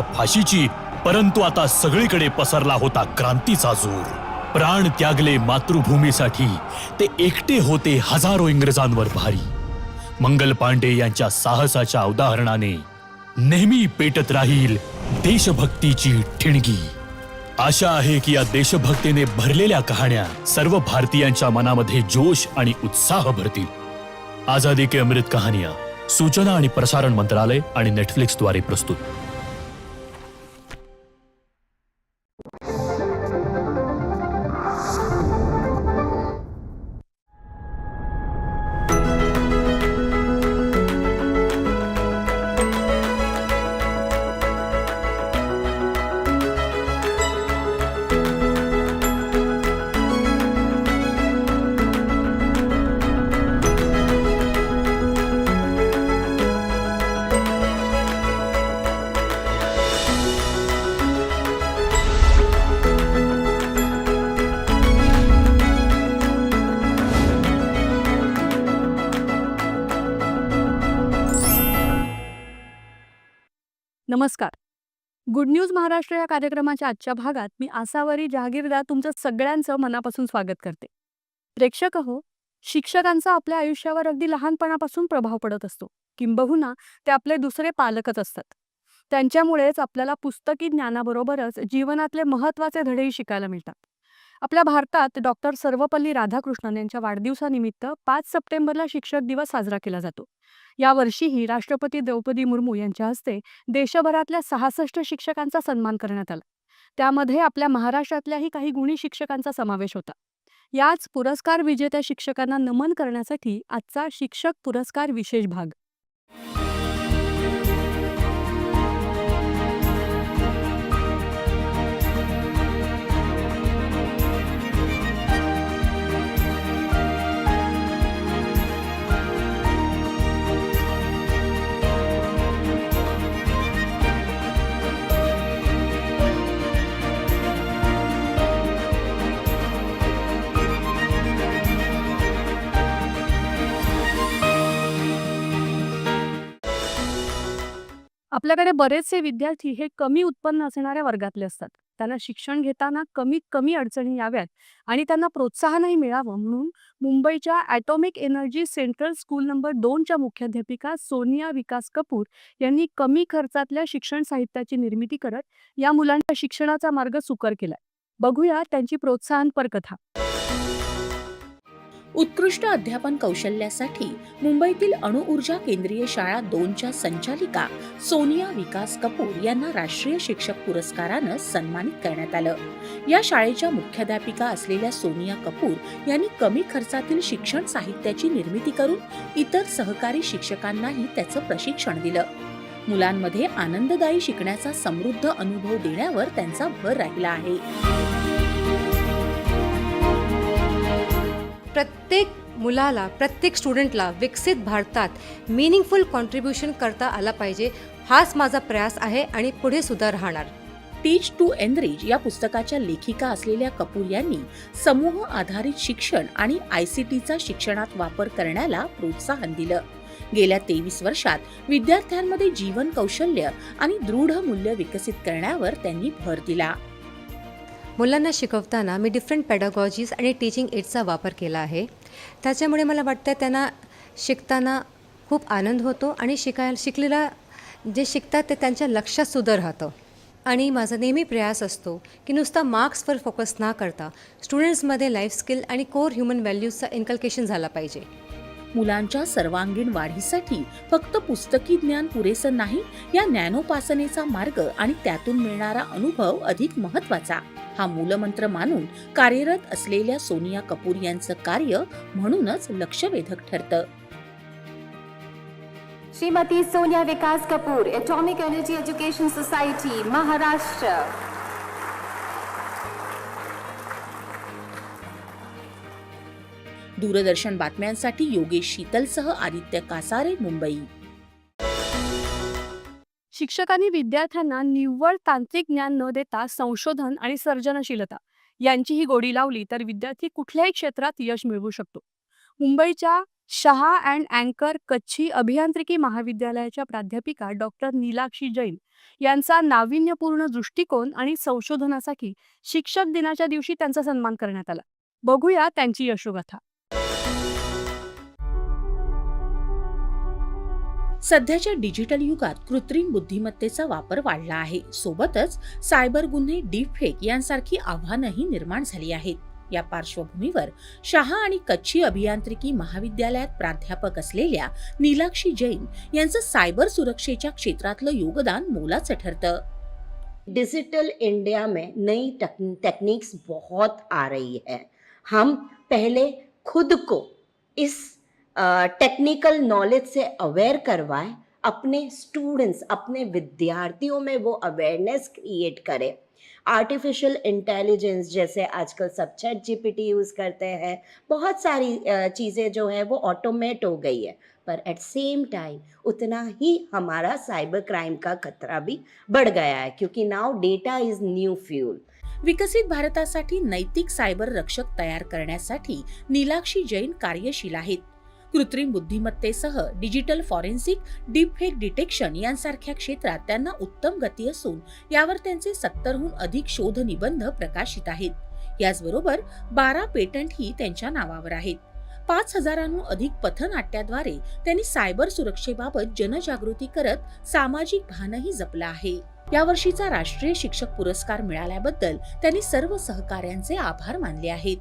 फाशीची परंतु आता सगळीकडे पसरला होता क्रांतीचा जोर. प्राण त्यागले मातृभूमीसाठी ते एकटे होते हजारो इंग्रजांवर भारी. मंगल पांडे यांच्या साहसाच्या उदाहरणाने नेहमी पेटत राहील देशभक्तीची ठिणगी. आशा आहे की या देशभक्तीने भरलेल्या कहाण्या सर्व भारतीयांच्या मनामध्ये जोश आणि उत्साह भरतील. आझादी के अमृत कहाणी सूचना आणि प्रसारण मंत्रालय आणि नेटफ्लिक्सद्वारे प्रस्तुत. नमस्कार. गुड न्यूज महाराष्ट्र या कार्यक्रमाच्या आजच्या भागात मी आसावरी जहागीरदार तुमचं सगळ्यांचं मनापासून स्वागत करते. प्रेक्षक हो शिक्षकांचा आपल्या आयुष्यावर अगदी लहानपणापासून प्रभाव पडत असतो. किंबहुना ते आपले दुसरे पालकच असतात. त्यांच्यामुळेच आपल्याला पुस्तकी ज्ञानाबरोबरच जीवनातले महत्त्वाचे धडेही शिकायला मिळतात. आपल्या भारतात डॉक्टर सर्वपल्ली राधाकृष्णन यांच्या वाढदिवसानिमित्त पाच सप्टेंबरला शिक्षक दिवस साजरा केला जातो. यावर्षीही राष्ट्रपती द्रौपदी मुर्मू यांच्या हस्ते देशभरातल्या सहासष्ट शिक्षकांचा सन्मान करण्यात आला. त्यामध्ये आपल्या महाराष्ट्रातल्याही काही गुणी शिक्षकांचा समावेश होता. याच पुरस्कार विजेत्या शिक्षकांना नमन करण्यासाठी आजचा शिक्षक पुरस्कार विशेष भाग. आपल्याकडे बरेचसे विद्यार्थी हे कमी उत्पन्न असणाऱ्या वर्गातले असतात. त्यांना शिक्षण घेताना कमीत कमी अडचणी याव्यात आणि त्यांना प्रोत्साहनही मिळावं. म्हणून मुंबईच्या atomic energy central school number दोनच्या मुख्याध्यापिका सोनिया विकास कपूर यांनी कमी खर्चातल्या शिक्षण साहित्याची निर्मिती करत या मुलांच्या शिक्षणाचा मार्ग सुकर केलाय. बघूया त्यांची प्रोत्साहनपर कथा. उत्कृष्ट अध्यापन कौशल्यासाठी मुंबईतील अणुऊर्जा केंद्रीय शाळा दोनच्या संचालिका सोनिया विकास कपूर यांना राष्ट्रीय शिक्षक पुरस्कारानं सन्मानित करण्यात आलं. या शाळेच्या मुख्याध्यापिका असलेल्या सोनिया कपूर यांनी कमी खर्चातील शिक्षण साहित्याची निर्मिती करून इतर सहकारी शिक्षकांनाही त्याचं प्रशिक्षण दिलं. मुलांमध्ये आनंददायी शिकण्याचा समृद्ध अनुभव देण्यावर त्यांचा भर राहिला आहे. प्रत्येक मुलाला प्रत्येक स्टुडंटला विकसित भारतात मिनिंगफुल कॉन्ट्रीब्युशन करता आला पाहिजे हाच माझा प्रयास आहे आणि पुढे सुद्धा राहणार. टीच टू एनरिच या पुस्तकाच्या लेखिका असलेल्या कपूर यांनी समूह आधारित शिक्षण आणि आय सी टीचा शिक्षणात वापर करण्याला प्रोत्साहन दिलं. गेल्या तेवीस वर्षात विद्यार्थ्यांमध्ये जीवन कौशल्य आणि दृढ मूल्य विकसित करण्यावर त्यांनी भर दिला. मुलांना शिकवताना मी डिफरंट पॅडागॉजीज आणि टीचिंग एड्सचा वापर केला आहे. त्याच्यामुळे मला वाटतं त्यांना शिकताना खूप आनंद होतो आणि शिकायला शिकलेला जे शिकतात ते त्यांच्या लक्षात सुद्धा राहतं. आणि माझा नेहमी प्रयास असतो की नुसता मार्क्सवर फोकस न करता स्टुडंट्समध्ये लाईफ स्किल आणि कोर ह्युमन व्हॅल्यूजचा इन्कल्केशन झाला पाहिजे. मुलांच्या सर्वांगीण वाढीसाठी फक्त पुस्तकी ज्ञान पुरेसं नाही या ज्ञानोपासनेचा मार्ग आणि त्यातून मिळणारा अनुभव अधिक महत्त्वाचा हा मूलमंत्र मानून कार्यरत असलेल्या सोनिया कपूर यांचं कार्य म्हणूनच लक्षवेधक ठरतं. Shrimati Sonia Vikas Kapoor atomic energy education society Maharashtra. Doordarshan बातम्यांसाठी योगेश शीतलसह आदित्य कासारे मुंबई. शिक्षकांनी विद्यार्थ्यांना निव्वळ तांत्रिक ज्ञान न देता संशोधन आणि सर्जनशीलता यांची ही गोडी लावली तर विद्यार्थी कुठल्याही क्षेत्रात यश मिळवू शकतो. मुंबईच्या शहा अँड अँकर कच्छी अभियांत्रिकी महाविद्यालयाच्या प्राध्यापिका डॉक्टर नीलाक्षी जैन यांचा नाविन्यपूर्ण दृष्टिकोन आणि संशोधनासाठी शिक्षक दिनाच्या दिवशी त्यांचा सन्मान करण्यात आला. बघूया त्यांची यशोगाथा. सध्याच्या डिजिटल युगात कृत्रिम बुद्धिमत्तेचा वापर वाढला आहे. सोबतच सायबर गुन्हे डीपफेक यांसारखी आव्हानंही निर्माण झाली आहेत. या पार्श्वभूमीवर शहा आणि कच्छी अभियांत्रिकी महाविद्यालयात प्राध्यापक असलेल्या नीलाक्षी जैन यांचं सायबर सुरक्षेच्या क्षेत्रातलं योगदान मोलाचं ठरतं. डिजिटल इंडिया में नई टेक्निक्स बहुत आ रही है. हम पहले खुद को इस टेक्निकल नॉलेज से अवेयर करवाएँ, अपने स्टूडेंट्स अपने विद्यार्थियों में वो अवेयरनेस क्रिएट करें। आर्टिफिशियल इंटेलिजेंस जैसे आजकल सब चैट जीपीटी यूज़ करते हैं, बहुत सारी चीज़ें जो है वो ऑटोमेट हो गई है। पर एट सेम टाइम उतना ही हमारा साइबर क्राइम का खतरा भी बढ़ गया है, क्योंकि now data is new fuel विकसित भारतासाठी नैतिक सायबर रक्षक तयार करण्यासाठी नीलाक्षी जैन कार्यशील आहेत. कृत्रिम बुद्धिमत्तेसह डिजिटल फॉरेन्सिक डीपफेक डिटेक्शन यांसारख्या क्षेत्रात त्यांना उत्तम गती असून यावर त्यांचे सत्तरहून अधिक शोध निबंध प्रकाशित आहेत. याचबरोबर बारा पेटंटही त्यांच्या नावावर आहेत. पाच हजारांहून अधिक पथनाट्याद्वारे त्यांनी सायबर सुरक्षेबाबत जनजागृती करत सामाजिक भानही जपलं आहे. यावर्षीचा राष्ट्रीय शिक्षक पुरस्कार मिळाल्याबद्दल त्यांनी सर्व सहकाऱ्यांचे आभार मानले आहेत.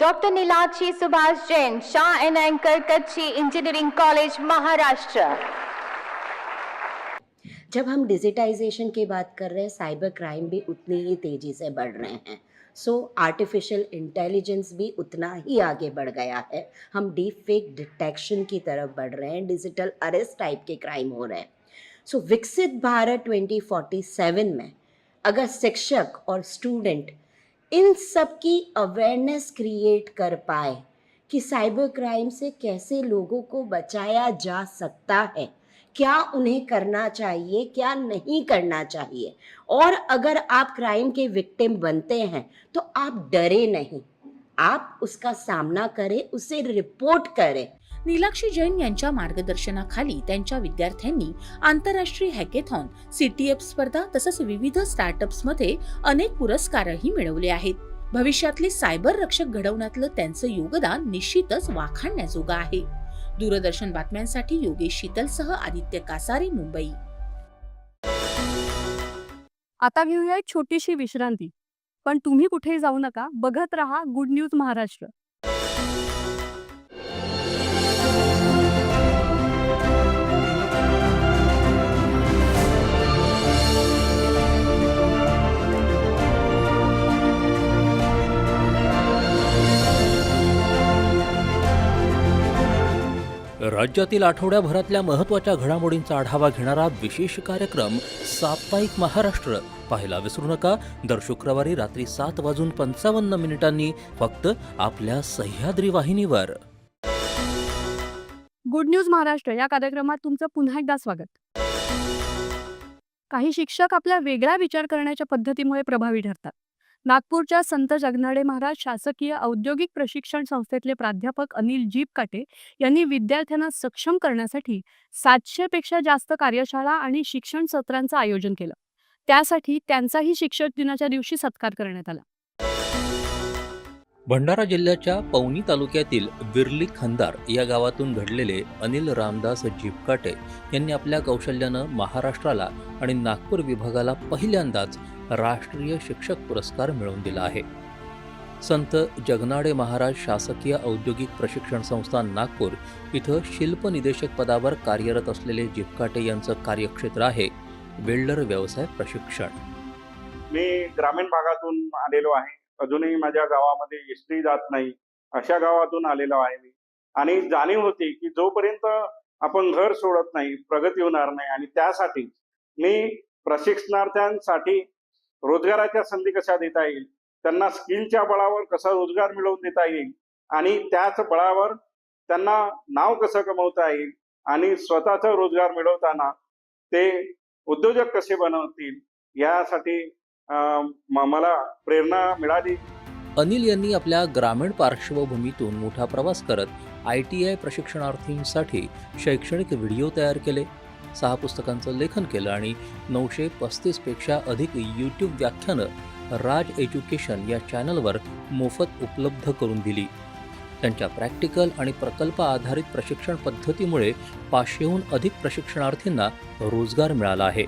Dr. Nilakshi Subhash Jain, Shah and Anchor Kachchi Engineering College, Maharashtra. जब हम डिजिटाइजेशन की बात कर रहे हैं साइबर क्राइम भी उतनी ही तेज़ी से बढ़ रहे हैं सो आर्टिफिशियल इंटेलिजेंस भी उतना ही आगे बढ़ गया है हम डीप फेक डिटेक्शन की तरफ़ बढ़ रहे हैं डिजिटल अरेस्ट टाइप के क्राइम हो रहे हैं सो so, विकसित भारत 2047 में अगर शिक्षक और स्टूडेंट इन सब की अवेयरनेस क्रिएट कर पाए कि साइबर क्राइम से कैसे लोगों को बचाया जा सकता है। क्या उन्हें करना चाहिए, क्या नहीं करना चाहिए? और अगर आप क्राइम के विक्टिम बनते हैं तो आप डरे नहीं। आप उसका सामना करें, उसे रिपोर्ट करें। नीलाक्षी जैन यांच्या मार्गदर्शनाखाली त्यांच्या विद्यार्थ्यांनी आंतरराष्ट्रीय हॅकेथॉन सीटीएफ स्पर्धा तसंच विविध स्टार्टअप्समध्ये अनेक पुरस्कारही मिळवले आहेत. भविष्यातले सायबर रक्षक घडवण्यातलं त्यांचं योगदान निश्चितच वाखाणण्याजोगं आहे. दूरदर्शन बातम्यांसाठी योगेश शीतलसह आदित्य कासारे मुंबई. आता घेऊया एक छोटीशी विश्रांती. पण तुम्ही कुठेही जाऊ नका बघत रहा गुड न्यूज महाराष्ट्र. राज्यातील आठवड्याभरातल्या महत्त्वाच्या घडामोडींचा आढावा घेणारा विशेष कार्यक्रम साप्ताहिक महाराष्ट्र. पाहायला विसरू नका. दर शुक्रवारी रात्री सात वाजून पंचावन्न मिनिटांनी फक्त आपल्या सह्याद्री वाहिनीवर. Good news Maharashtra. या कार्यक्रमात तुमचं पुन्हा एकदा स्वागत. काही शिक्षक आपल्या वेगळा विचार करण्याच्या पद्धतीमुळे प्रभावी ठरतात. नागपूरच्या संत जगनाडे महाराज शासकीय औद्योगिक प्रशिक्षण संस्थेतले प्राध्यापक अनिल जीपकाटे यांनी विद्यार्थ्यांना सक्षम करण्यासाठी सातशे पेक्षा जास्त कार्यशाळा आणि शिक्षण सत्रांचं आयोजन केलं. त्यासाठी त्यांचाही शिक्षक दिनाच्या दिवशी सत्कार करण्यात आला. भंडारा जिल्ह्याच्या पवनी तालुक्यातील विरली खंदार या गावातून घडलेले अनिल रामदास जीपकाटे यांनी आपल्या कौशल्यानं महाराष्ट्राला आणि नागपूर विभागाला पहिल्यांदाच राष्ट्रीय शिक्षक पुरस्कार मिळवून दिला आहे. संत जगनाडे महाराज शासकीय औद्योगिक प्रशिक्षण संस्था नागपूर इथं शिल्प निदेशक पदावर कार्यरत असलेले जिपकाटे यांचं कार्यक्षेत्र आहे वेल्डर व्यवसाय प्रशिक्षण. मी ग्रामीण भागातून आलेलो आहे. अजूनही माझ्या गावामध्ये इस्त्री जात नाही. अशा गावातून आलेलो आहे मी. आणि जाणीव होती की जोपर्यंत आपण घर सोडत नाही प्रगती होणार नाही आणि त्यासाठी मी प्रशिक्षणार्थ्यांसाठी रोजगाराच्या संधी कशा देता येईल? त्यांना स्किलच्या बळावर कसा रोजगार मिळवून देता येईल? आणि त्याच बळावर त्यांना नाव कसं कमवता येईल? आणि स्वतःचा रोजगार मिळवताना ते उद्योजक कसे बनवतील? यासाठी मला प्रेरणा मिळाली. अनिल यांनी आपल्या ग्रामीण पार्श्वभूमीतून मोठा प्रवास करत आय टी आय प्रशिक्षणार्थींसाठी शैक्षणिक व्हिडिओ तयार केले. सहा पुस्तकांचं लेखन केलं आणि नऊशे पस्तीसपेक्षा अधिक यूट्यूब व्याख्यानं राज एज्युकेशन या चॅनलवर मोफत उपलब्ध करून दिली. त्यांच्या प्रॅक्टिकल आणि प्रकल्प आधारित प्रशिक्षण पद्धतीमुळे पाचशेहून अधिक प्रशिक्षणार्थींना रोजगार मिळाला आहे.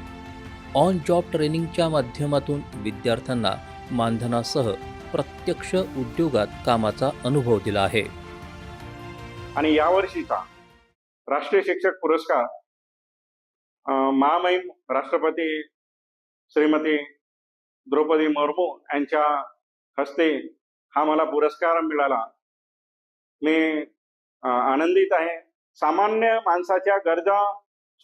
ऑन जॉब ट्रेनिंगच्या माध्यमातून विद्यार्थ्यांना मानधनासह प्रत्यक्ष उद्योगात कामाचा अनुभव दिला आहे. आणि यावर्षीचा राष्ट्रीय शिक्षक पुरस्कार महामहिम राष्ट्रपती श्रीमती द्रौपदी मुर्मू यांच्या हस्ते हा मला पुरस्कार मिळाला. मी आनंदित आहे. सामान्य माणसाच्या गरजा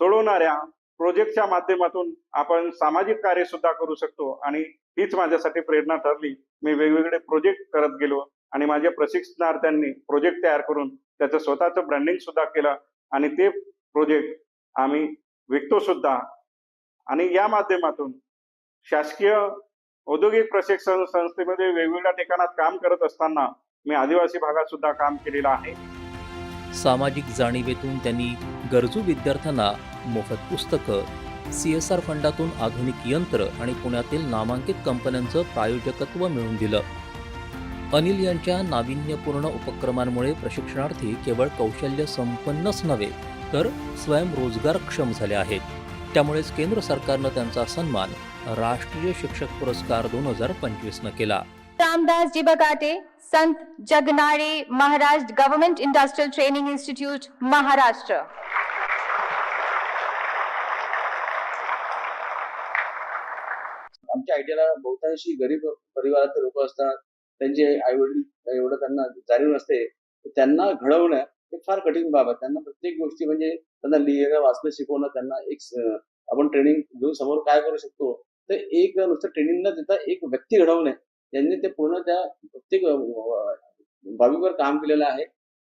सोडवणाऱ्या प्रोजेक्टच्या माध्यमातून आपण सामाजिक कार्य सुद्धा करू शकतो आणि हीच माझ्यासाठी प्रेरणा ठरली. मी वेगवेगळे प्रोजेक्ट करत गेलो आणि माझ्या प्रशिक्षणार्थ्यांनी प्रोजेक्ट तयार करून त्याचं स्वतःचं ब्रँडिंग सुद्धा केलं आणि ते प्रोजेक्ट आम्ही विकतो सुद्धा. आणि या माध्यमातून शासकीय औद्योगिक प्रशिक्षण संस्थेमध्ये वेगवेगळ्या ठिकाणात काम करत असताना मी आदिवासी भागात सुद्धा काम केलेलं आहे. सामाजिक जाणीवेतून त्यांनी गरजू विद्यार्थ्यांना मोफत पुस्तकं सी एस आर फंडातून आधुनिक यंत्र आणि पुण्यातील नामांकित कंपन्यांचं प्रायोजकत्व मिळवून दिलं. अनिल यांच्या नाविन्यपूर्ण उपक्रमांमुळे प्रशिक्षणार्थी केवळ कौशल्य संपन्नच नव्हे तर स्वयंरोजगारक्षम झाले आहेत. त्यामुळेच केंद्र सरकारनं त्यांचा सन्मान राष्ट्रीय शिक्षक पुरस्कार दोन हजार पंचवीसनं केला. Ramdas ji Bagate Sant Jagnade Maharashtra government industrial training institute Maharashtra. आमच्या आयटीआयला बहुतांशी गरीब परिवारातले लोक असतात. त्यांचे आई वडील एवढं त्यांना जाणीव नसते. त्यांना घडवणं हे फार कठीण बाब आहे. त्यांना प्रत्येक गोष्टी म्हणजे त्यांना लिहिणं वाचणं शिकवणं त्यांना एक आपण ट्रेनिंग घेऊन समोर काय करू शकतो? तर एक नुसतं ट्रेनिंग न देता एक व्यक्ती घडवणे यांनी ते पूर्ण त्या प्रत्येक बाबीवर काम केलेलं आहे.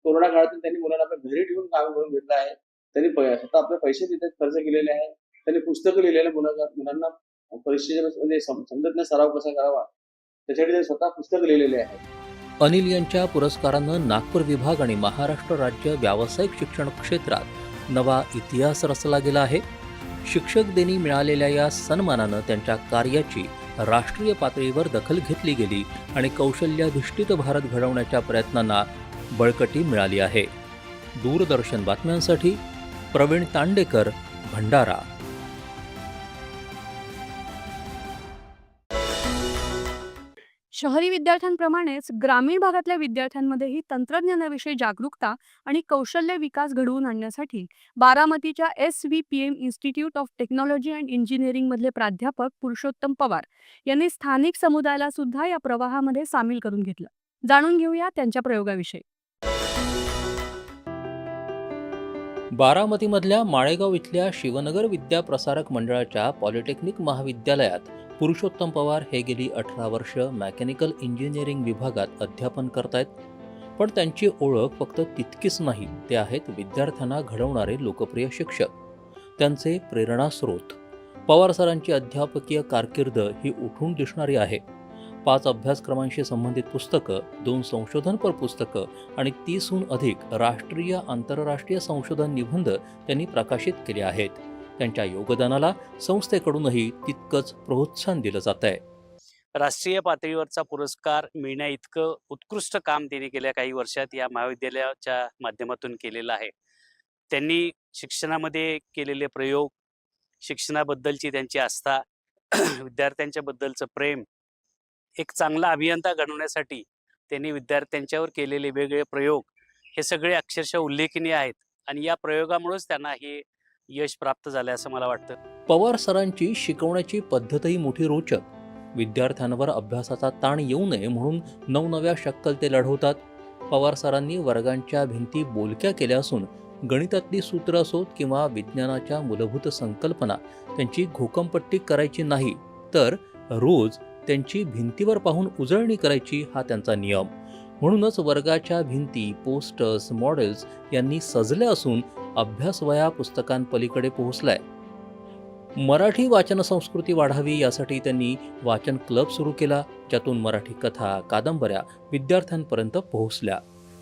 कोरोना काळातून त्यांनी मुलांना आपल्या घरी ठेवून काम करून घेतलं आहे. त्यांनी स्वतः आपले पैसे तिथे खर्च केलेले आहे. त्यांनी पुस्तकं लिहिलेले मुलांना मुलांना परीक्षेच्या म्हणजे समजत नाही सराव कसा करावा. त्यासाठी त्यांनी स्वतः पुस्तक लिहिलेले आहेत. अनिल यांच्या पुरस्कारानं नागपूर विभाग आणि महाराष्ट्र राज्य व्यावसायिक शिक्षण क्षेत्रात नवा इतिहास रचला गेला आहे. शिक्षक दिनी मिळालेल्या या सन्मानानं त्यांच्या कार्याची राष्ट्रीय पातळीवर दखल घेतली गेली आणि कौशल्याधिष्ठित भारत घडवण्याच्या प्रयत्नांना बळकटी मिळाली आहे. दूरदर्शन बातम्यांसाठी प्रवीण तांडेकर भंडारा. शहरी विद्यार्थ्यांप्रमाणेच ग्रामीण भागातल्या विद्यार्थ्यांमध्येही तंत्रज्ञानाविषयी जागरूकता आणि कौशल्य विकास घडवून आणण्यासाठी बारामतीच्या S V P M institute of technology and engineering मधले प्राध्यापक पुरुषोत्तम पवार यांनी स्थानिक समुदायाला सुद्धा या प्रवाहामध्ये सामील करून घेतलं. जाणून घेऊया त्यांच्या प्रयोगाविषयी. बारामतीमधल्या माळेगाव इथल्या शिवनगर विद्या प्रसारक मंडळाच्या पॉलिटेक्निक महाविद्यालयात पुरुषोत्तम पवार हे गेली अठरा वर्ष मेकॅनिकल इंजिनिअरिंग विभागात अध्यापन करतायत. पण त्यांची ओळख फक्त तितकीच नाही ते आहेत विद्यार्थ्यांना घडवणारे लोकप्रिय शिक्षक. त्यांचे प्रेरणास्रोत. पवार सरांची अध्यापकीय कारकीर्द ही उठून दिसणारी आहे. पाच अभ्यासक्रमांशी संबंधित पुस्तकं दोन संशोधनपर पुस्तकं आणि तीसहून अधिक राष्ट्रीय आंतरराष्ट्रीय संशोधन निबंध त्यांनी प्रकाशित केले आहेत. त्यांच्या योगदानाला संस्थेकडूनही तितकंच प्रोत्साहन दिलं जात आहे राष्ट्रीय पातळीवरचा पुरस्कार मिळण्या इतकं उत्कृष्ट काम त्यांनी गेल्या काही वर्षात या महाविद्यालयाच्या माध्यमातून केलेलं आहे. त्यांनी शिक्षणामध्ये केलेले प्रयोग शिक्षणाबद्दलची त्यांची आस्था विद्यार्थ्यांच्या बद्दलचं प्रेम एक चांगला अभियंता घडवण्यासाठी त्यांनी विद्यार्थ्यांच्यावर केलेले वेगवेगळे प्रयोग हे सगळे अक्षरशः उल्लेखनीय आहेत. आणि या प्रयोगामुळेच त्यांना हे यश प्राप्त झालं असं मला वाटतं. पवार सरांची शिकवण्याची पद्धतही मोठी रोचक. विद्यार्थ्यांवर अभ्यासाचा ताण येऊ नये म्हणून नवनव्या शक्कल ते लढवतात. पवार सरांनी वर्गांच्या भिंती बोलक्या केल्या असून गणितातली सूत्र असोत किंवा विज्ञानाच्या मूलभूत संकल्पना त्यांची घोकंपट्टी करायची नाही तर रोज त्यांची भिंतीवर पाहून उजळणी करायची हा त्यांचा नियम. म्हणूनच वर्गाच्या भिंती पोस्टर्स मॉडेल्स यांनी सजल्या असून अभ्यासवया पुस्तकांपलीकडे पोहोचलाय. मराठी वाचन संस्कृती वाढावी यासाठी त्यांनी वाचन क्लब सुरू केला ज्यातून मराठी कथा कादंबऱ्या विद्यार्थ्यांपर्यंत पोहोचल्या.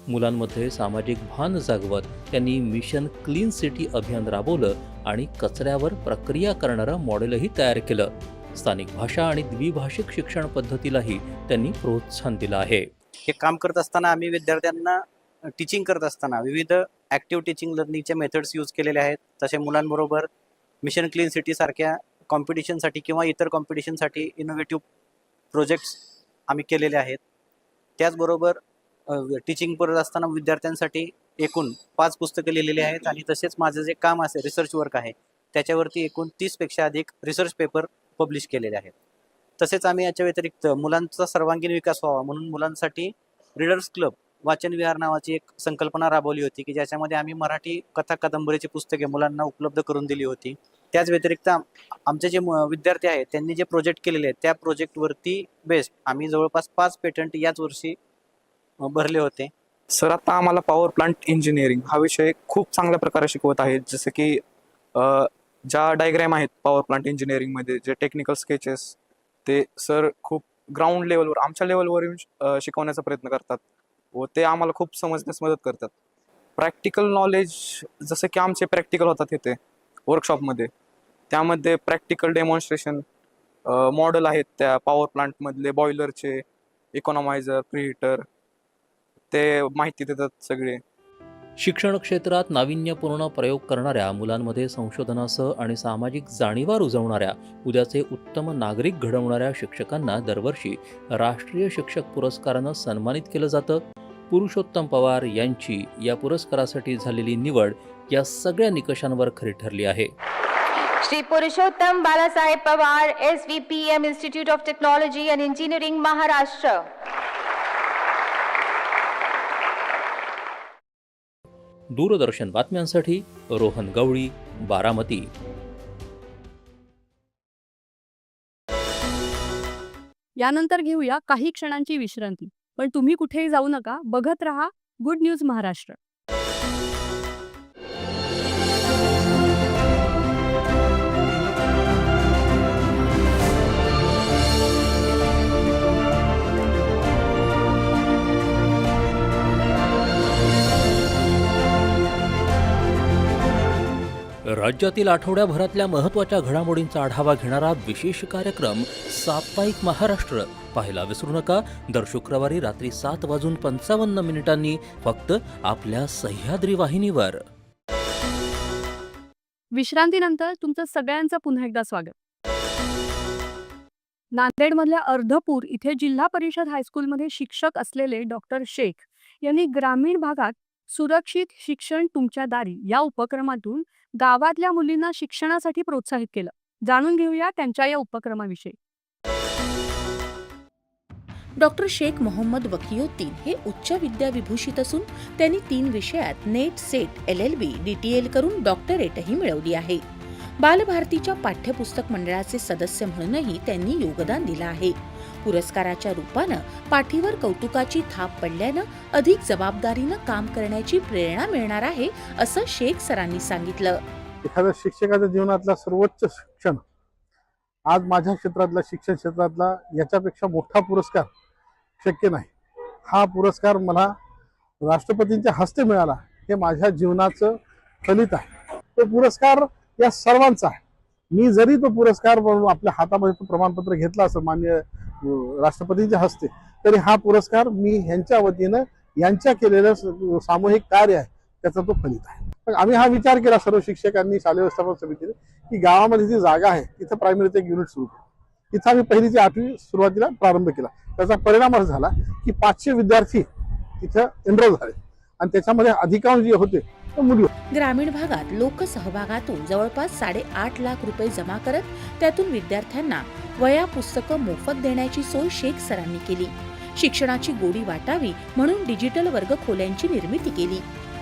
मुलांमध्ये सामाजिक भान जागवत त्यांनी मिशन क्लीन सिटी अभियान राबवलं आणि कचऱ्यावर प्रक्रिया करणारं मॉडेलही तयार केलं. स्थानिक भाषा आणि द्विभाषिक शिक्षण पद्धतीलाही त्यांनी प्रोत्साहन दिलं आहे. हे काम करत असताना आम्ही विद्यार्थ्यांना टीचिंग करत असताना विविध ॲक्टिव्ह टीचिंग लर्निंगचे मेथड्स यूज केलेले आहेत. तसे मुलांबरोबर मिशन क्लीन सिटीसारख्या कॉम्पिटिशनसाठी किंवा इतर कॉम्पिटिशनसाठी इनोव्हेटिव्ह प्रोजेक्ट्स आम्ही केलेले आहेत. त्याचबरोबर टीचिंग करत असताना विद्यार्थ्यांसाठी एकूण पाच पुस्तकं लिहिलेली आहेत आणि तसेच माझं जे काम असेल रिसर्च वर्क आहे त्याच्यावरती एकूण तीसपेक्षा अधिक रिसर्च पेपर पब्लिश केलेले आहेत. तसेच आम्ही याच्या व्यतिरिक्त मुलांचा सर्वांगीण विकास व्हावा म्हणून मुलांसाठी रीडर्स क्लब वाचन विहार नावाची एक संकल्पना राबवली होती की ज्याच्यामध्ये आम्ही मराठी कथा कादंबरीची पुस्तके मुलांना उपलब्ध करून दिली होती. त्याच व्यतिरिक्त आमचे जे म- विद्यार्थी आहेत त्यांनी जे प्रोजेक्ट केलेले आहेत त्या प्रोजेक्टवरती बेस्ट आम्ही जवळपास पाच पेटंट याच वर्षी भरले होते. सर आता आम्हाला पॉवर प्लांट इंजिनिअरिंग हा विषय खूप चांगल्या प्रकारे शिकवत आहेत. जसं की ज्या डायग्रॅम आहेत पॉवर प्लांट इंजिनिअरिंगमध्ये जे टेक्निकल स्केचेस ते सर खूप ग्राउंड लेवलवर आमच्या लेवलवर येऊन श- शिकवण्याचा प्रयत्न करतात. व ते आम्हाला खूप समजण्यास मदत करतात. प्रॅक्टिकल नॉलेज जसं की आमचे प्रॅक्टिकल होतात इथे वर्कशॉपमध्ये त्यामध्ये प्रॅक्टिकल डेमॉन्स्ट्रेशन मॉडेल आहेत त्या पॉवर प्लांटमधले बॉयलरचे इकॉनॉमायझर प्रिहिटर ते माहिती देतात सगळे. शिक्षण क्षेत्रात नाविन्यपूर्ण प्रयोग करणाऱ्या मुलांमध्ये संशोधनासह आणि सामाजिक जाणीवा रुजवणाऱ्या उद्याचे उत्तम नागरिक घडवणाऱ्या शिक्षकांना दरवर्षी राष्ट्रीय शिक्षक पुरस्कारानं सन्मानित केलं जातं. पुरुषोत्तम पवार यांची या पुरस्कारासाठी झालेली निवड या सगळ्या निकषांवर खरी ठरली आहे. Shri Purushottam Balasaheb Pawar S V P M institute of technology and engineering Maharashtra. Doordarshan बातम्यांसाठी रोहन गवळी बारामती. यानंतर घेऊया काही क्षणांची विश्रांती. पण तुम्ही कुठेही जाऊ नका. बघत रहा. Good news Maharashtra. राज्यातील आठवड्याभरातल्या महत्त्वाच्या घडामोडींचा आढावा घेणारा विशेष कार्यक्रम साप्ताहिक महाराष्ट्र. पाहायला विसरू नका. दर शुक्रवारी रात्री सात वाजून पंचावन्न मिनिटांनी फक्त आपल्या सह्याद्री वाहिनीवर. विश्रांतीनंतर तुमचं सगळ्यांचं पुन्हा एकदा स्वागत. नांदेडमधल्या अर्धपूर इथे जिल्हा परिषद हायस्कूलमध्ये शिक्षक असलेले डॉक्टर शेख यांनी ग्रामीण भागात सुरक्षित शिक्षण तुमच्या दारी या उपक्रमातून गावातल्या मुलींना शिक्षणासाठी प्रोत्साहित केलं. जाणून घेऊया त्यांच्या या उपक्रमाविषयी. डॉक्टर शेख मोहम्मद वकियोद्दीन हे उच्च विद्याविभूषित असून त्यांनी तीन विषयात NET SET L L B D T L करून डॉक्टरेटही मिळवली आहे. बालभारतीच्या पाठ्यपुस्तक मंडळाचे सदस्य म्हणूनही त्यांनी योगदान दिलं आहे. पुरस्काराच्या रूपानं पाठीवर कौतुकाची थाप पडल्यानं अधिक जबाबदारीनं काम करण्याची प्रेरणा मिळणार आहे असं शेख सरांनी सांगितलं. एखाद्या शिक्षकाच्या जीवनातला सर्वोच्च शिक्षण आज माझ्या क्षेत्रातला शिक्षण क्षेत्रातला याच्यापेक्षा मोठा पुरस्कार शक्य नाही. हा पुरस्कार मला राष्ट्रपतींच्या हस्ते मिळाला हे माझ्या जीवनाचं फलित आहे. तो पुरस्कार या सर्वांचा आहे. मी जरी तो पुरस्कार म्हणून आपल्या हातामध्ये तो प्रमाणपत्र घेतला असं मान्य राष्ट्रपतींच्या हस्ते. तरी हा पुरस्कार मी ह्यांच्या वतीनं यांच्या केलेलं सामूहिक कार्य आहे. त्याचा तो फलित आहे. पण आम्ही हा विचार केला सर्व शिक्षकांनी शालेय व्यवस्थापन समितीने की गावामध्ये जी जागा आहे तिथं प्रायमरीचं एक युनिट सुरू केलं तिथं आम्ही पहिली ते आठवी सुरुवातीला प्रारंभ केला. त्याचा परिणाम असा झाला की पाचशे विद्यार्थी तिथं एनरोल झाले. आणि त्याच्यामध्ये अधिकांश जे होते. ग्रामीण भागात लोकसहभागातून जवळपास साडेआठ लाख रुपये जमा करत त्यातून विद्यार्थ्यांना वया पुस्तकं मोफत देण्याची सोय शेख सरांनी केली. शिक्षणाची गोडी वाटावी म्हणून डिजिटल वर्ग खोल्यांची निर्मिती केली.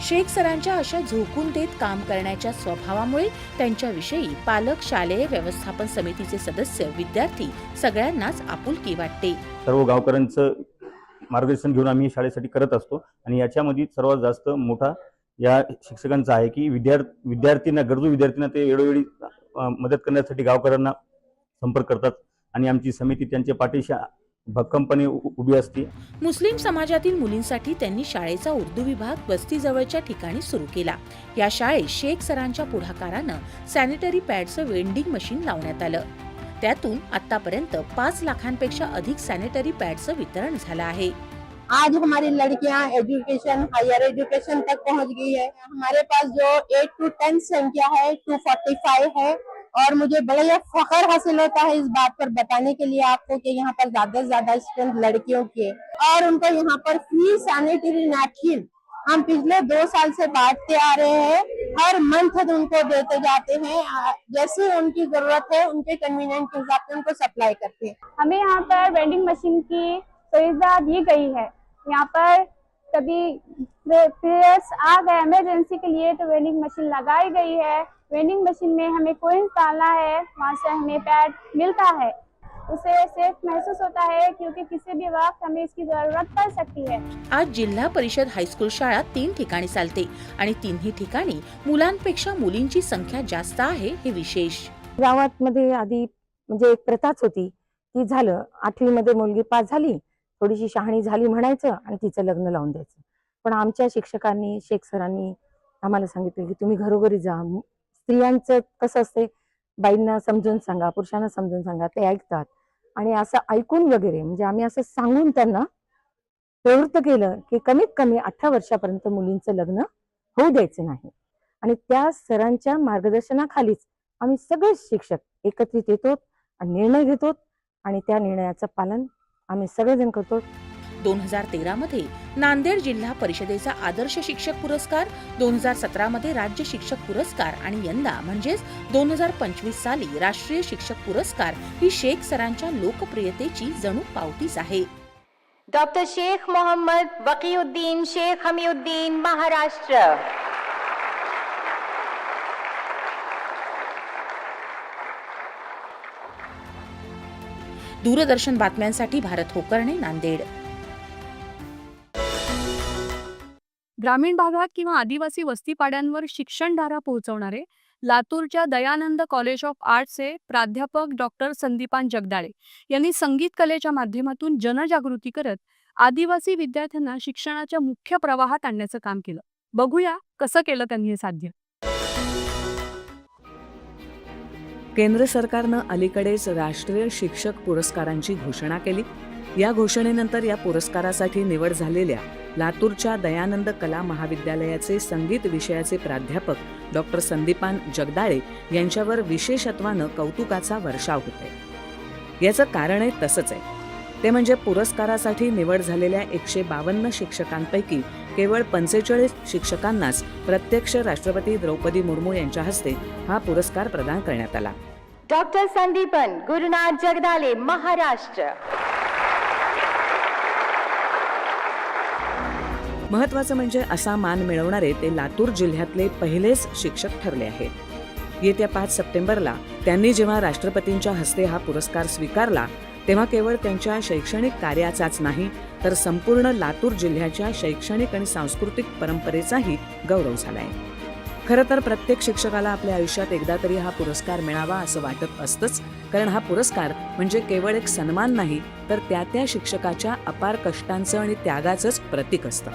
शेख सरांच्या अशा झोकून देत काम करण्याच्या स्वभावामुळे त्यांच्याविषयी पालक शालेय व्यवस्थापन समितीचे सदस्य विद्यार्थी सगळ्यांनाच आपुलकी वाटते. सर्व गावकऱ्यांचं मार्गदर्शन घेऊन आम्ही शाळेसाठी करत असतो आणि याच्यामध्ये सर्वात जास्त मोठा या शिक्षकांचा आहे की विद्यार्थी विद्यार्थ्यांना गरजू विद्यार्थ्यांना ते वेळोवेळी मदत करण्यासाठी गावकऱ्यांना संपर्क करतात आणि आमची समिती त्यांच्या पाठीशी भक्कमपणे उभी असते. मुस्लिम समाजातील मुलींसाठी त्यांनी शाळेचा उर्दू विभाग वस्तीजवळच्या ठिकाणी सुरू केला. या शाळेत शेख सरांच्या पुढाकारानं सॅनिटरी पॅडचं वेंडिंग मशीन लावण्यात आलं. त्यातून आतापर्यंत पाच लाखांपेक्षा अधिक सॅनिटरी पॅडचं वितरण झालं आहे. आज हमारी लड़कियाँ एजुकेशन हायर एजुकेशन तक पहुँच गई है। हमारे पास जो एट टू टेंथ संख्या है टू फोर्टी फाइव है, और मुझे बड़ा ही फखर हासिल होता है इस बात पर बताने के लिए आपको कि यहाँ पर ज़्यादा से ज़्यादा स्टूडेंट लड़कियों के। और उनको यहाँ पर फ्री सैनिटरी नैपकिन हम पिछले दो साल से बांटते आ रहे हैं। हर मंथ उनको देते जाते हैं जैसे उनकी ज़रूरत है, उनके कन्वीनियंट के हिसाब से उनको सप्लाई करते हैं। हमें यहाँ पर वेंडिंग मशीन की सुविधा दी गई है। यहाँ पर कभी पीरियड्स आ गए इमरजेंसी के लिए तो वेंडिंग मशीन लगाई गई है। वेंडिंग मशीन में हमें कोइन डालना है वहाँ से हमें पैड मिलता है। उसे सेफ महसूस होता है क्योंकि किसी भी वक्त हमें इसकी जरूरत पड़ सकती है। आज जिल्हा परिषद हायस्कूल शाळा तीन ठिकाणी चालते आणि तिन्ही ठिकाणी मुलांपेक्षा मुलींची संख्या जास्त आहे हे विशेष. गावात मध्ये आधी म्हणजे एक प्रथाच होती ती झालं आठवीमध्ये मुलगी पास झाली थोडीशी शहाणी झाली म्हणायचं आणि तिचं लग्न लावून द्यायचं. पण आमच्या शिक्षकांनी शेख सरांनी आम्हाला सांगितलं की तुम्ही घरोघरी जा. स्त्रियांचं कसं असते बाईंना समजून सांगा पुरुषांना समजून सांगा ते ऐकतात. आणि असं ऐकून वगैरे म्हणजे आम्ही असं सांगून त्यांना प्रवृत्त केलं की कमीत कमी अठरा वर्षापर्यंत मुलींचं लग्न होऊ द्यायचं नाही. आणि त्या सरांच्या मार्गदर्शनाखालीच आम्ही सगळे शिक्षक एकत्रित येतो आणि निर्णय घेतो आणि त्या निर्णयाचं पालन आम्ही सगळेजण करतो. दोन हजार तेरा मध्ये नांदेड जिल्हा परिषदेचा आदर्श शिक्षक पुरस्कार दोन हजार सतरा मध्ये राज्य शिक्षक पुरस्कार आणि यंदा म्हणजेच दोन हजार पंचवीस साली राष्ट्रीय शिक्षक पुरस्कार ही शेख सरांच्या लोकप्रियतेची जणू पावतीच आहे. डॉक्टर शेख मोहम्मद वकीउद्दीन शेख हमीउद्दीन महाराष्ट्र. दूरदर्शन बातम्यांसाठी भारत होकर्णे नांदेड. ग्रामीण भागात किंवा आदिवासी वस्तीपाड्यांवर शिक्षणधारा पोहोचवणारे लातूरच्या दयानंद कॉलेज ऑफ आर्ट्सचे प्राध्यापक डॉक्टर संदीपान जगदाळे यांनी संगीत कलेच्या माध्यमातून जनजागृती करत आदिवासी विद्यार्थ्यांना शिक्षणाच्या मुख्य प्रवाहात आणण्याचं काम केलं. बघूया कसं केलं त्यांनी हे साध्य. केंद्र सरकारनं अलीकडेच राष्ट्रीय शिक्षक पुरस्कारांची घोषणा केली. या घोषणेनंतर या पुरस्कारासाठी निवड झालेल्या लातूरच्या दयानंद कला महाविद्यालयाचे संगीत विषयाचे प्राध्यापक डॉक्टर संदीपान जगदाळे यांच्यावर विशेषत्वानं कौतुकाचा वर्षाव होतोय. याचं कारण आहे तसंच आहे. ते म्हणजे पुरस्कारासाठी निवड झालेल्या एकशे बावन्न शिक्षकांपैकी केवळ पंचेचाळीस शिक्षकांनाच प्रत्यक्ष राष्ट्रपती द्रौपदी मुर्मू यांच्या हस्ते हा पुरस्कार प्रदान करण्यात आला. डॉक्टर संदीपन गुरुनाथ जगदाले महाराष्ट्र. महत्वाचं म्हणजे असा मान मिळवणारे ते लातूर जिल्ह्यातले पहिलेच शिक्षक ठरले आहेत. येत्या पाच सप्टेंबरला त्यांनी जेव्हा राष्ट्रपतींच्या हस्ते हा पुरस्कार स्वीकारला तेव्हा केवळ त्यांच्या शैक्षणिक कार्याचाच नाही तर संपूर्ण लातूर जिल्ह्याच्या शैक्षणिक आणि सांस्कृतिक परंपरेचाही गौरव झालाय. खरं तर प्रत्येक शिक्षकाला आपल्या आयुष्यात एकदा तरी हा पुरस्कार मिळावा असं वाटत असतंच कारण हा पुरस्कार म्हणजे केवळ एक सन्मान नाही तर त्या त्या शिक्षकाच्या अपार कष्टांचं आणि त्यागाचंच प्रतीक असतं.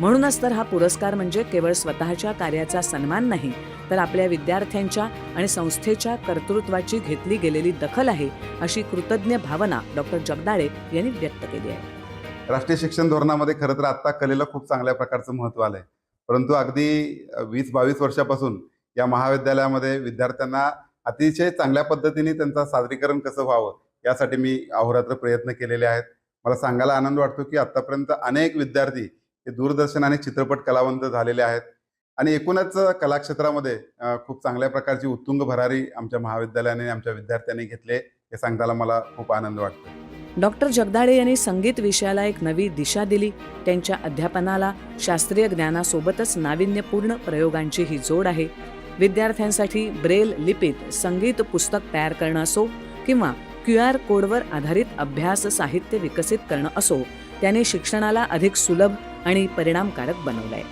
म्हणूनच तर हा पुरस्कार म्हणजे केवळ स्वतःच्या कार्याचा सन्मान नाही तर आपल्या विद्यार्थ्यांच्या आणि संस्थेच्या कर्तृत्वाची घेतली गेलेली दखल आहे अशी कृतज्ञ भावना डॉक्टर जगदाळे यांनी व्यक्त केली आहे. राष्ट्रीय शिक्षण धोरणामध्ये खरं तर आत्ता कलेला खूप चांगल्या प्रकारचं महत्त्व आलं आहे परंतु अगदी वीस बावीस वर्षापासून या महाविद्यालयामध्ये विद्यार्थ्यांना अतिशय चांगल्या पद्धतीने त्यांचं सादरीकरण कसं व्हावं यासाठी मी अहोरात्र प्रयत्न केलेले आहेत. मला सांगायला आनंद वाटतो की आत्तापर्यंत अनेक विद्यार्थी हे दूरदर्शन आणि चित्रपट कलावंत झालेले आहेत. आणि एकूणच कलाक्षेत्रामध्ये खूप चांगल्या प्रकारची उत्तुंग भरारी आमच्या महाविद्यालयाने आमच्या विद्यार्थ्यांनी घेतले हे सांगताना मला खूप आनंद वाटतो डॉक्टर जगदाळे यांनी संगीत विषयाला एक नवी दिशा दिली. त्यांच्या अध्यापनाला शास्त्रीय ज्ञानासोबतच नाविन्यपूर्ण प्रयोगांची ही जोड आहे. विद्यार्थ्यांसाठी ब्रेल लिपीत संगीत पुस्तक तयार करणं असो किंवा क्यू आर कोडवर आधारित अभ्यास साहित्य विकसित करणं असो त्याने शिक्षणाला अधिक सुलभ आणि परिणामकारक बनवलंय.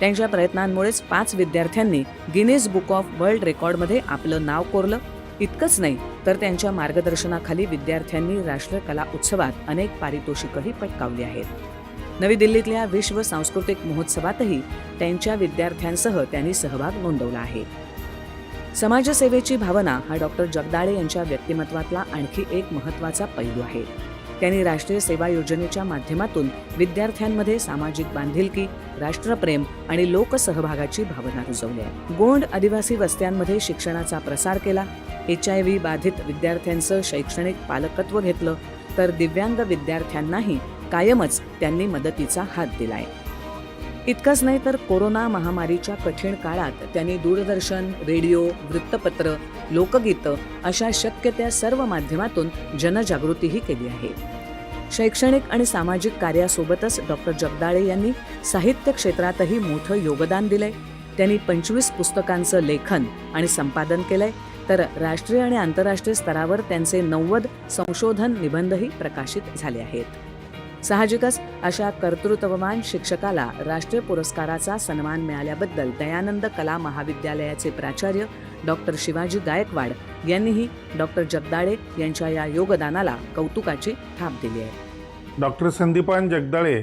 त्यांच्या प्रयत्नांमुळेच पाच विद्यार्थ्यांनी गिनीज बुक ऑफ वर्ल्ड रेकॉर्डमध्ये आपलं नाव कोरलं. इतकंच नाही तर त्यांच्या मार्गदर्शनाखाली विद्यार्थ्यांनी राष्ट्रीय कला उत्सवात अनेक पारितोषिकही पटकावली आहेत. नवी दिल्लीतल्या विश्व सांस्कृतिक महोत्सवातही त्यांच्या विद्यार्थ्यांसह त्यांनी सहभाग नोंदवला आहे. समाजसेवेची भावना हा डॉक्टर जगदाळे यांच्या व्यक्तिमत्वातला आणखी एक महत्त्वाचा पैलू आहे. त्यांनी राष्ट्रीय सेवा योजनेच्या माध्यमातून विद्यार्थ्यांमध्ये सामाजिक बांधिलकी राष्ट्रप्रेम आणि लोकसहभागाची भावना रुजवली आहे गोंड आदिवासी वस्त्यांमध्ये शिक्षणाचा प्रसार केला एच आय व्ही बाधित विद्यार्थ्यांचं शैक्षणिक पालकत्व घेतलं तर दिव्यांग विद्यार्थ्यांनाही कायमच त्यांनी मदतीचा हात दिलाय. इतकंच नाही तर कोरोना महामारीच्या कठीण काळात त्यांनी दूरदर्शन रेडिओ वृत्तपत्र लोकगीतं अशा शक्य त्या सर्व माध्यमातून जनजागृतीही केली आहे. शैक्षणिक आणि सामाजिक कार्यासोबतच डॉक्टर जगदाळे यांनी साहित्य क्षेत्रातही मोठं योगदान दिलंय. त्यांनी पंचवीस पुस्तकांचं लेखन आणि संपादन केलंय. तर राष्ट्रीय आणि आंतरराष्ट्रीय स्तरावर त्यांचे नव्वद संशोधन निबंधही प्रकाशित झाले आहेत. साहजिकच अशा कर्तृत्ववान शिक्षकाला राष्ट्रीय पुरस्काराचा सन्मान मिळाल्याबद्दल दयानंद कला महाविद्यालयाचे प्राचार्य डॉक्टर शिवाजी गायकवाड यांनीही डॉक्टर जगदाळे यांच्या या योगदानाला कौतुकाची थाप दिली आहे. डॉक्टर संदीपान जगदाळे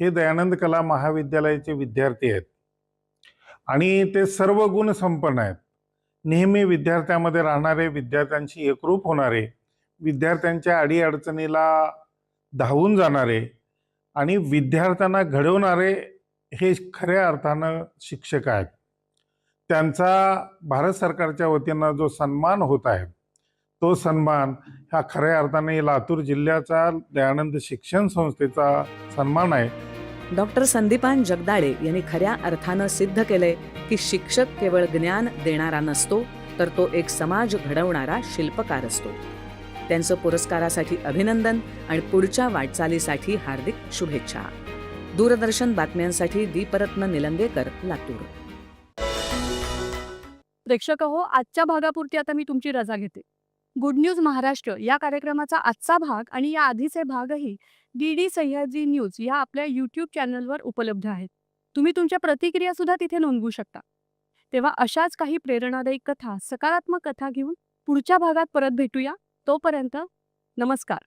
हे दयानंद कला महाविद्यालयाचे विद्यार्थी आहेत. आणि ते सर्व गुण संपन्न आहेत. नेहमी विद्यार्थ्यामध्ये राहणारे विद्यार्थ्यांशी एकरूप होणारे विद्यार्थ्यांच्या अडीअडचणीला धावून जाणारे आणि विद्यार्थ्यांना घडवणारे हे खऱ्या अर्थानं शिक्षक आहेत. त्यांचा भारत सरकारच्या वतीनं जो सन्मान होत आहे तो सन्मान हा खऱ्या अर्थाने लातूर जिल्ह्याचा दयानंद शिक्षण संस्थेचा सन्मान आहे. डॉक्टर संदीपान जगदाळे यांनी खऱ्या अर्थानं सिद्ध केलंय की शिक्षक केवळ ज्ञान देणारा नसतो तर तो एक समाज घडवणारा शिल्पकार असतो. त्यांचं पुरस्कारासाठी अभिनंदन आणि पुढच्या वाटचालीसाठी हार्दिक शुभेच्छा. दूरदर्शन बातम्यांसाठी दीपरत्न निलंगेकर लातूर. प्रेक्षक हो आजच्या भागापुरती आता मी तुमची रजा घेते. गुड न्यूज महाराष्ट्र या कार्यक्रमाचा आजचा भाग आणि या आधीचे भागही डी डी सह्याद्री न्यूज या आपल्या यूट्यूब चॅनलवर उपलब्ध आहेत. तुम्ही तुमच्या प्रतिक्रिया सुद्धा तिथे नोंदवू शकता. तेव्हा अशाच काही प्रेरणादायी कथा सकारात्मक कथा घेऊन पुढच्या भागात परत भेटूया. तोपर्यंत नमस्कार.